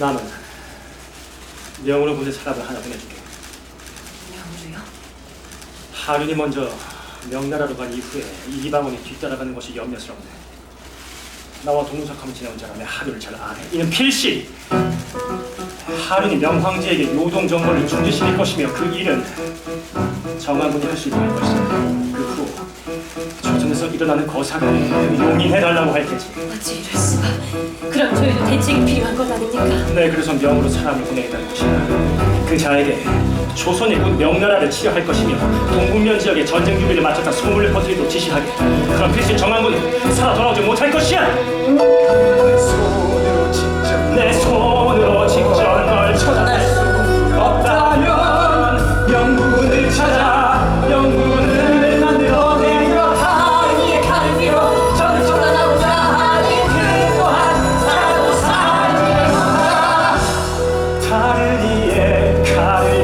남은 명으로 군대 사람을 하나 보내줄게. 명주요? 하륜이 먼저 명나라로 간 이후에 이방원이 뒤따라가는 것이 염려스럽네. 나와 동무석하면 지내온 자라면 하륜을 잘 아네. 이는 필시 하륜이 명황제에게 요동 정벌을 중지시킬 것이며 그 일은 정한군이 할 수 있는 것이다. 조선에서 일어나는 거사를 용인해달라고 할 테지. 어찌 이럴 수가? 그럼 저희도 대책이 필요한 것 아닙니까? 네, 그래서 명으로 사람을 보내겠다는 것이다. 그 자에게 조선이 곧 명나라를 치려할 것이며 동북면 지역에 전쟁 준비를 마쳤다 소문을 퍼뜨리도록 지시하게. 그럼 필시 정한군은 살아 돌아오지 못할 것이야. 이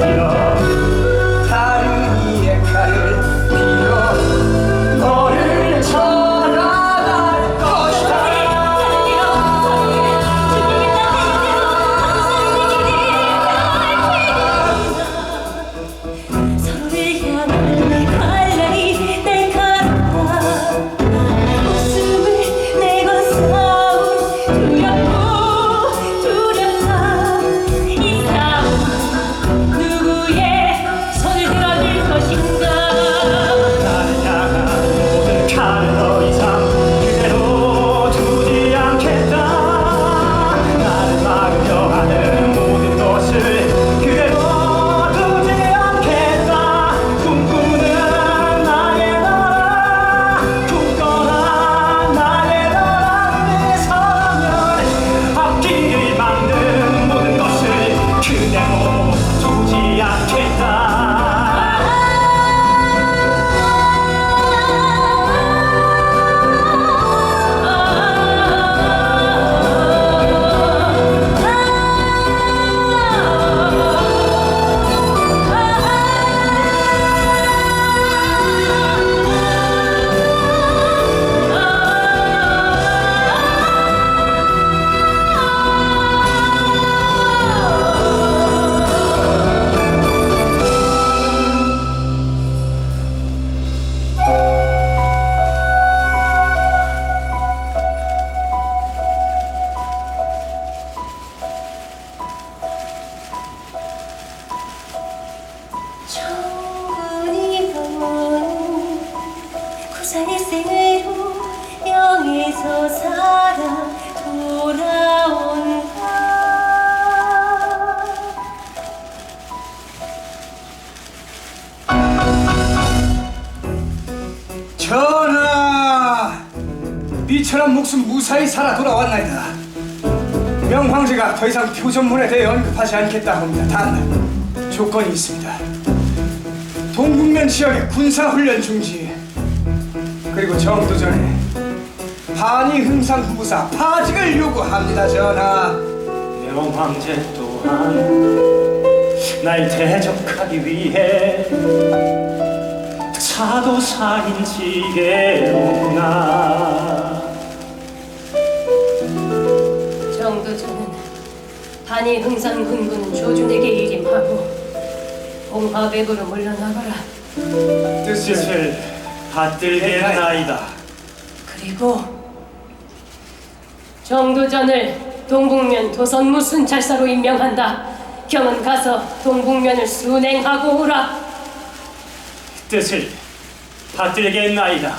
생으로 영에서 살아 돌아온다 전하 미천한 목숨 무사히 살아 돌아왔나이다. 명황제가 더 이상 표전문에 대해 언급하지 않겠다 합니다. 단 조건이 있습니다. 동북면 지역의 군사훈련 중지 그리고 정도 전에 한이 흥상 후보사 파직을 요구합니다 전하. 명황제 또한 날 대적하기 위해 사도 사인 지게로구나. 정도전은 반이 흥상 군군은 조준에게 일임하고 봉화백으로 물러나거라. 뜻을 받들겠나이다. 그리고 정도전을 동북면 도선무 순찰사로 임명한다. 경은 가서 동북면을 순행하고 오라. 뜻을 받들겠나이다